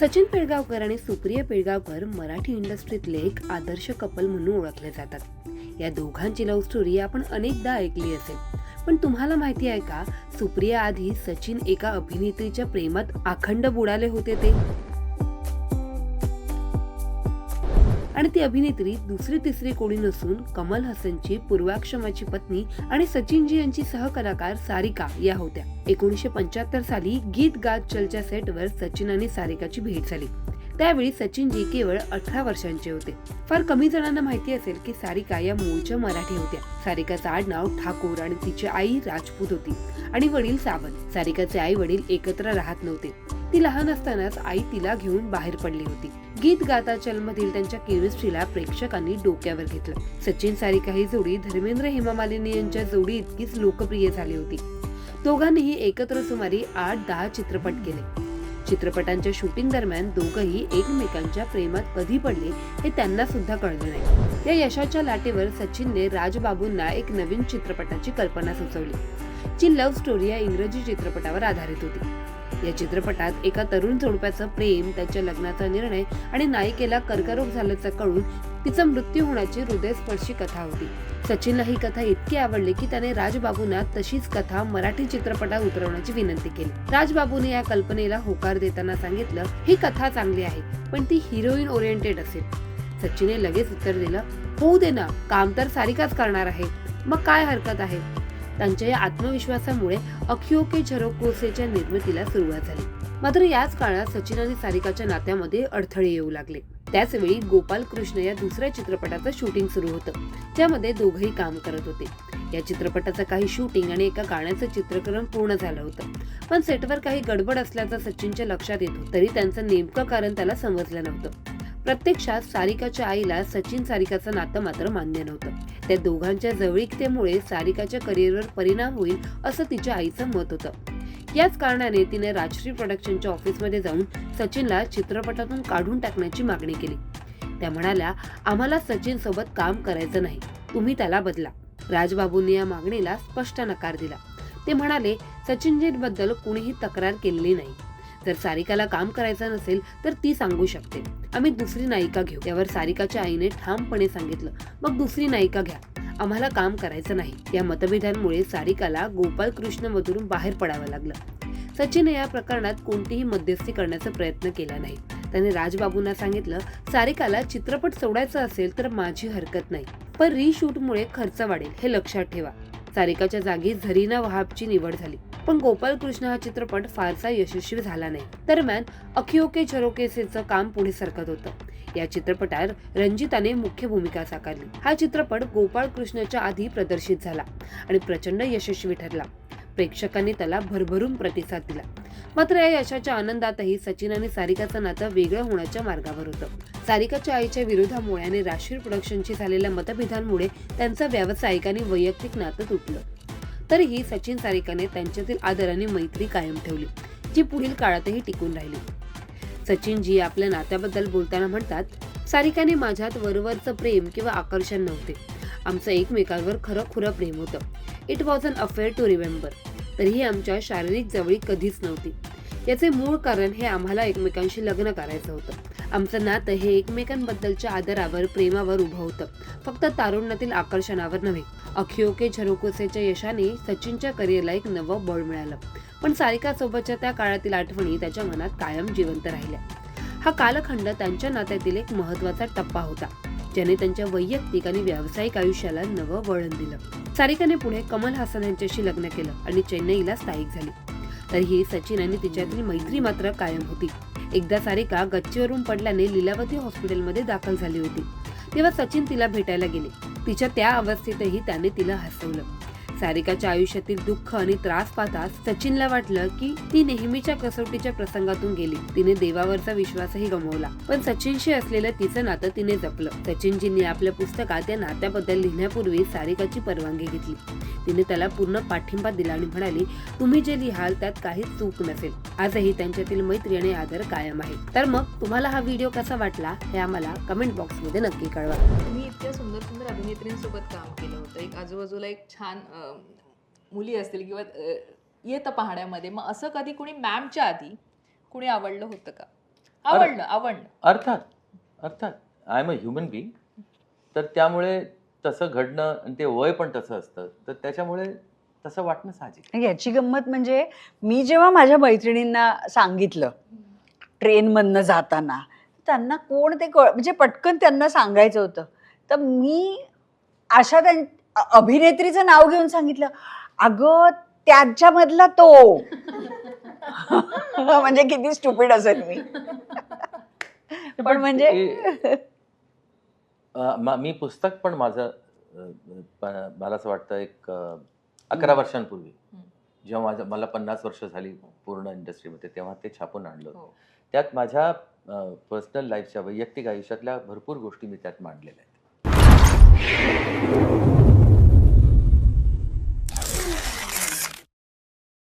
सचिन पिळगावकर आणि सुप्रिया पिळगावकर मराठी इंडस्ट्रीतले एक आदर्श कपल म्हणून ओळखले जातात. या दोघांची लव्ह स्टोरी आपण अनेकदा ऐकली असेल. पण तुम्हाला माहिती आहे का सुप्रिया आधी सचिन एका अभिनेत्रीच्या प्रेमात अखंड बुडाले होते ते? आणि ती अभिनेत्री दुसरी तिसरी कोणी नसून कमल हसनची पूर्वाक्षमाची पत्नी आणि सचिनजी यांची सहकलाकार सारिका या होत्या. एकोणीसशे पंच्याहत्तर साली गीत गात चलच्या सेटवर सचिन आणि सारिकाची भेट झाली. त्यावेळी सचिनजी केवळ अठरा वर्षांचे होते. फार कमी जणांना माहिती असेल की सारिका या मूळच्या मराठी होत्या. सारिकाचं आडनाव ठाकूर आणि तिची आई राजपूत होती. आणि वडील सावंत. सारिकाचे आई वडील एकत्र राहत नव्हते. ती लहान असतानाच आई तिला घेऊन बाहेर पडली होती. गीत गाता चल मधील त्यांच्या केमिस्ट्रीला प्रेक्षकांनी डोक्यावर घेतलं. सचिन सारिका ही जोडी धर्मेंद्र हेमा मालिनी यांच्या जोडी इतकीच लोकप्रिय झाली होती. दोघांनीही एकत्र सुमारे आठ दहा चित्रपट केले. चित्रपटांच्या शूटिंग दरम्यान दोघंही एकमेकांच्या प्रेमात कधी पडले हे त्यांना सुद्धा कळलं नाही. या यशाच्या लाटेवर सचिनने राजबाबूंना एक नवीन चित्रपटाची कल्पना सुचवली. जी लव्ह स्टोरी या इंग्रजी चित्रपटावर आधारित होती. या चित्रपटात एका तरुण जोडप्याचं प्रेम त्याच्या लग्नाचा निर्णय आणि नायिकेला कर्करोग झाल्याचं कळून तिचा मृत्यू होण्याची हृदयस्पर्शी कथा होती. सचिनला ही कथा इतकी आवडली की त्याने राजबाबूंना तशीच कथा मराठी चित्रपटात उतरवण्याची विनंती केली. राजबाबूने या कल्पनेला होकार देताना सांगितलं ही कथा चांगली आहे पण ती हिरोईन ओरिएंटेड असेल. सचिनने लगेच उत्तर दिलं होऊ दे ना काम तर सारिकाच करणार आहे. मग काय हरकत आहे? त्यांच्या या आत्मविश्वासामुळे अखिओके झरोकोसेच्या निर्मितीला सुरुवात झाली. मात्र याच काळात सचिन आणि सारिकाच्या नात्यामध्ये अडथळे येऊ लागले. त्याच वेळी गोपाल कृष्ण या दुसऱ्या चित्रपटाचं शूटिंग सुरू होतं. ज्यामध्ये दोघंही काम करत होते. या चित्रपटाचं काही शूटिंग आणि एका गाण्याचं चित्रीकरण पूर्ण झालं होतं. पण सेटवर काही गडबड असल्याचं सचिनच्या लक्षात येतो तरी त्यांचं नेमकं कारण त्याला समजलं नव्हतं. प्रत्यक्षात सारिकाच्या आईला सचिन सारिकाचं नातं मात्र मान्य नव्हतं. त्या दोघांच्या जवळीकतेमुळे सारिकाच्या करिअरवर परिणाम होईल असं तिच्या आईचं मत होतं. याच कारणाने तिने राजश्री प्रोडक्शनच्या ऑफिसमध्ये जाऊन सचिनला चित्रपटातून काढून टाकण्याची मागणी केली. त्या म्हणाल्या आम्हाला सचिन सोबत काम करायचं नाही. तुम्ही त्याला बदला. राजबाबूंनी या मागणीला स्पष्ट नकार दिला. ते म्हणाले सचिनजींबद्दल कुणीही तक्रार केलेली नाही. जर सारिकाला काम करायचं नसेल तर ती सांगू शकते. आम्ही दुसरी नायिका घेऊ. त्यावर सारिकाच्या आईने ठामपणे सांगितलं. मग दुसरी नायिका घ्या. आम्हाला काम करायचं नाही. या मतभेदांमुळे सारिकाला गोपाल कृष्ण मधून बाहेर पडावं लागलं. सचिनने या प्रकरणात कोणतीही मध्यस्थी करण्याचा प्रयत्न केला नाही. त्याने राजबाबूंना सांगितलं सारिकाला चित्रपट सोडायचा असेल तर माझी हरकत नाही. पण रिशूटमुळे खर्च वाढेल हे लक्षात ठेवा. सारिकाच्या जागी झरीना वहाबची निवड झाली. पण गोपाल कृष्ण हा चित्रपट फारसा यशस्वी झाला नाही. दरम्यान अखिओके झरोकेसेचं काम पुढे सरकत होतं. या चित्रपटात रंजिताने मुख्य भूमिका साकारली. हा चित्रपट गोपाळ कृष्णच्या आधी प्रदर्शित झाला आणि प्रचंड यशस्वी ठरला. प्रेक्षकांनी त्याला भरभरून प्रतिसाद दिला. मात्र या यशाच्या आनंदातही सचिन आणि सारिकाचं नातं वेगळं होण्याच्या मार्गावर होतं. सारिकाच्या आईच्या विरोधामुळे आणि राशीर प्रोडक्शनशी झालेल्या मतभेदांमुळे त्यांचं व्यावसायिक आणि वैयक्तिक नातं तुटलं. तरीही सचिन सारिकाने त्यांच्यातील आदर आणि मैत्री कायम ठेवली जी पुढील काळातही टिकून राहिली. सचिनजी आपल्या नात्याबद्दल बोलताना म्हणतात सारिकाने माझ्यात वरवरचं प्रेम किंवा आकर्षण नव्हते. आमचं एकमेकांवर खरं खुरं प्रेम होतं. It was an affair to remember तरीही आमच्या शारीरिक जवळी कधीच नव्हती. याचे मूळ कारण हे आम्हाला एकमेकांशी लग्न करायचं होतं. आमचं नातं हे एकमेकांबद्दलच्या आदरावर प्रेमावर उभं होतं. फक्त तारुण्यातील आकर्षणावर नव्हे अखिओके झरोकोसेच्या यशाने सचिनच्या करिअरला एक नवं बळ मिळालं. पण सारिका सोबतच्या त्या काळातील आठवणी त्याच्या मनात कायम जिवंत राहिल्या. हा कालखंड त्यांच्या नात्यातील एक महत्त्वाचा टप्पा होता ज्याने त्यांच्या वैयक्तिक आणि व्यावसायिक आयुष्याला नवं वळण दिलं. सारिकाने पुढे कमल हासन यांच्याशी लग्न केलं आणि चेन्नईला स्थायिक झाली. तरीही सचिन आणि तिच्यातील मैत्री मात्र कायम होती. एकदा सारिका गच्चीवरून पडल्याने लीलावती हॉस्पिटलमध्ये दाखल झाली होती. तेव्हा सचिन तिला भेटायला गेले. तिच्या त्या अवस्थेतही त्याने तिला हसवलं. सारिकाच्या आयुष्यातील दुःख आणि त्रास पाहता सचिनला वाटलं की ती नेहमीच्या कसोटीच्या प्रसंगातून गेली. तिने देवावरचा विश्वासही गमावला. पण सचिनशी असलेलं तिचं नातं तिने जपलं. सचिनजींनी आपल्या पुस्तकात या नात्याबद्दल लिहिण्यापूर्वी सारिकाची परवानगी घेतली. तिने त्याला पूर्ण पाठिंबा दिला आणि म्हणाली तुम्ही जे लिहाल त्यात काही चूक नसेल. आजही त्यांच्यातील मैत्री आणि आदर कायम आहे. तर मग तुम्हाला हा व्हिडिओ कसा वाटला हे आम्हाला कमेंट बॉक्समध्ये नक्की कळवा. तुम्ही इतक्या सुंदर सुंदर अभिनेत्रींसोबत काम केलं. होतं एक आजूबाजूला एक छान मुली असतील किंवा येतं पाहण्यामध्ये. मग असं कधी कुणी मॅमच्या आधी कुणी आवडलं होतं का? आवडलं आवडलं. अर्थात अर्थात. I am a human being तर त्यामुळे तसं घडणं आणि ते वय पण तसं असतं. तर त्याच्यामुळे तसं वाटणं साहजिक. याची गंमत म्हणजे मी जेव्हा माझ्या मैत्रिणींना सांगितलं ट्रेनमधनं जाताना त्यांना कोण ते कळ म्हणजे पटकन त्यांना सांगायचं होतं. तर मी अशा त्यां अभिनेत्रीचं नाव घेऊन सांगितलं अगं त्याच्यामधला तो म्हणजे किती स्टुपिड असेल मी पण म्हणजे म- पुस्तक पण माझं मला असं वाटतं एक अकरा वर्षांपूर्वी. जेव्हा माझं मला पन्नास वर्ष झाली पूर्ण इंडस्ट्रीमध्ये तेव्हा ते छापून आणलं. हो. त्यात माझ्या पर्सनल लाईफच्या वैयक्तिक आयुष्यातल्या भरपूर गोष्टी मी त्यात मांडलेल्या आहेत